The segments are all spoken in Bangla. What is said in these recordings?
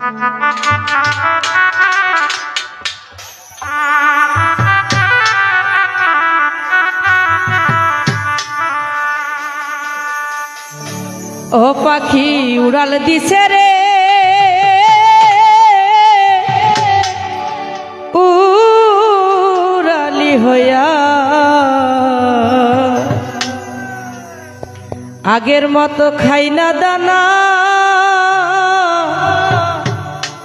ও পাখি উড়াল দিছে রে। উড়ালি হইয়া। আগের মতো খাই না দানা।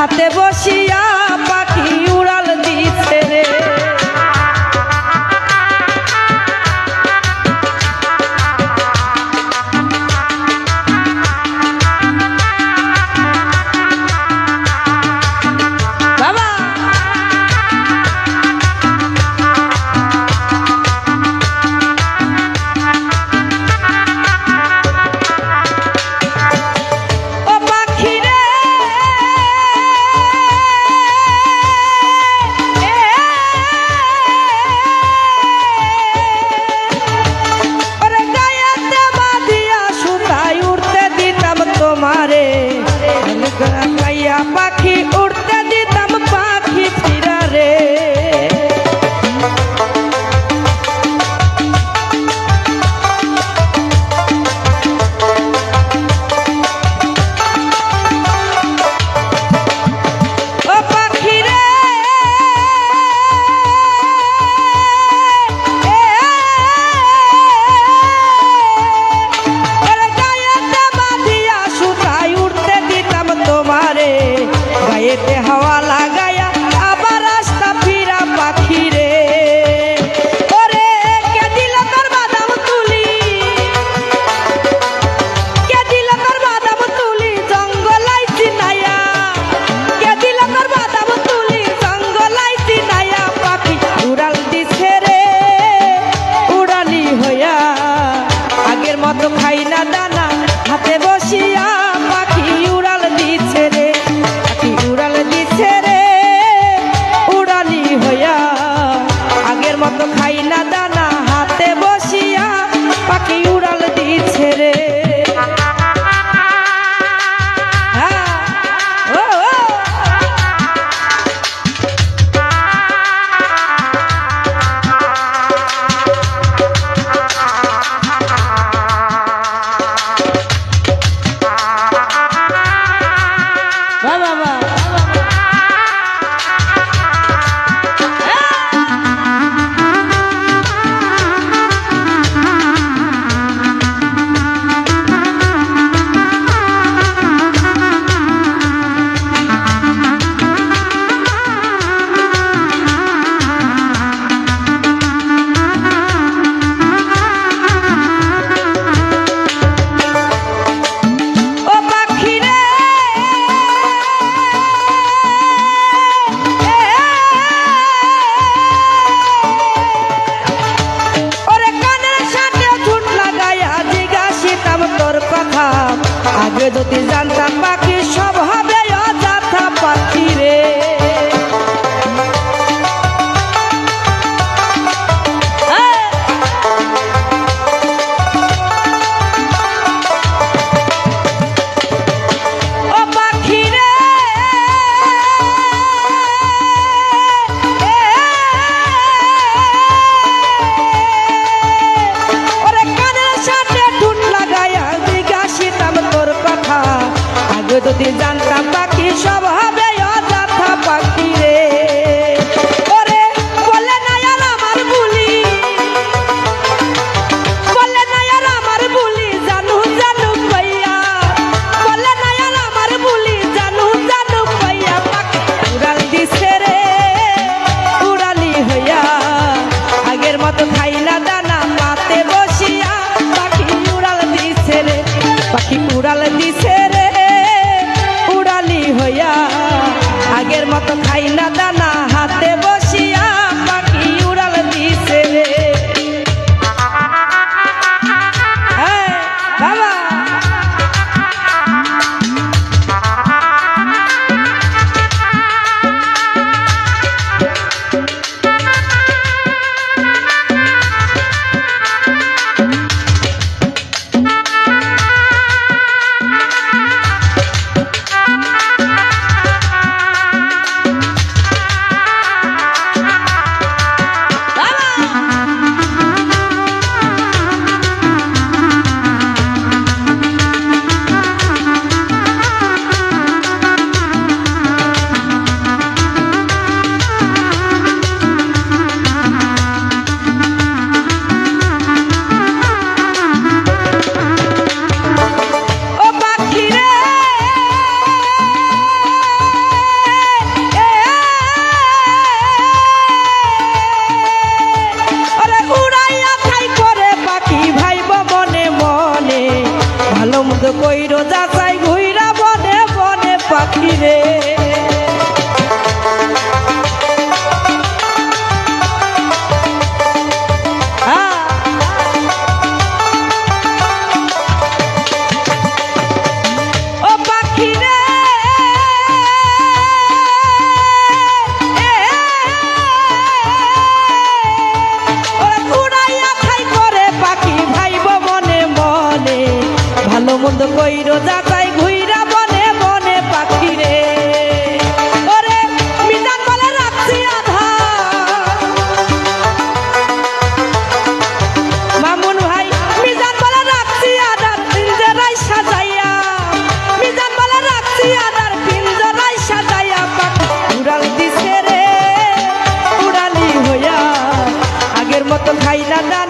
হাতে বসিয়া Fuck you. enredo desafio. পাখি সব হবে কইরো যাচাই ঘুইরা বনে বনে পাখি রে। মতো খাই না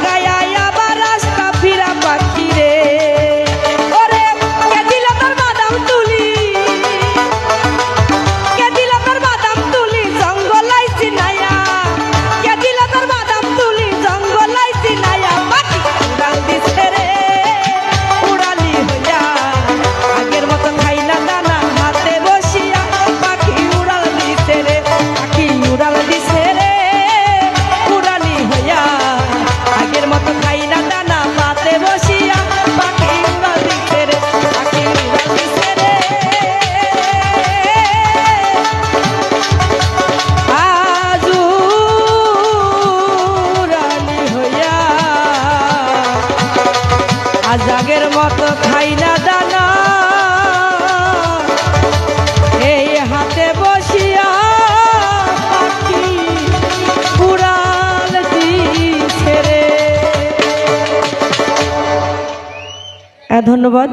ধন্যবাদ।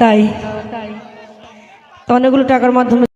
তাই। তো অনেকগুলো টাকার মাধ্যমে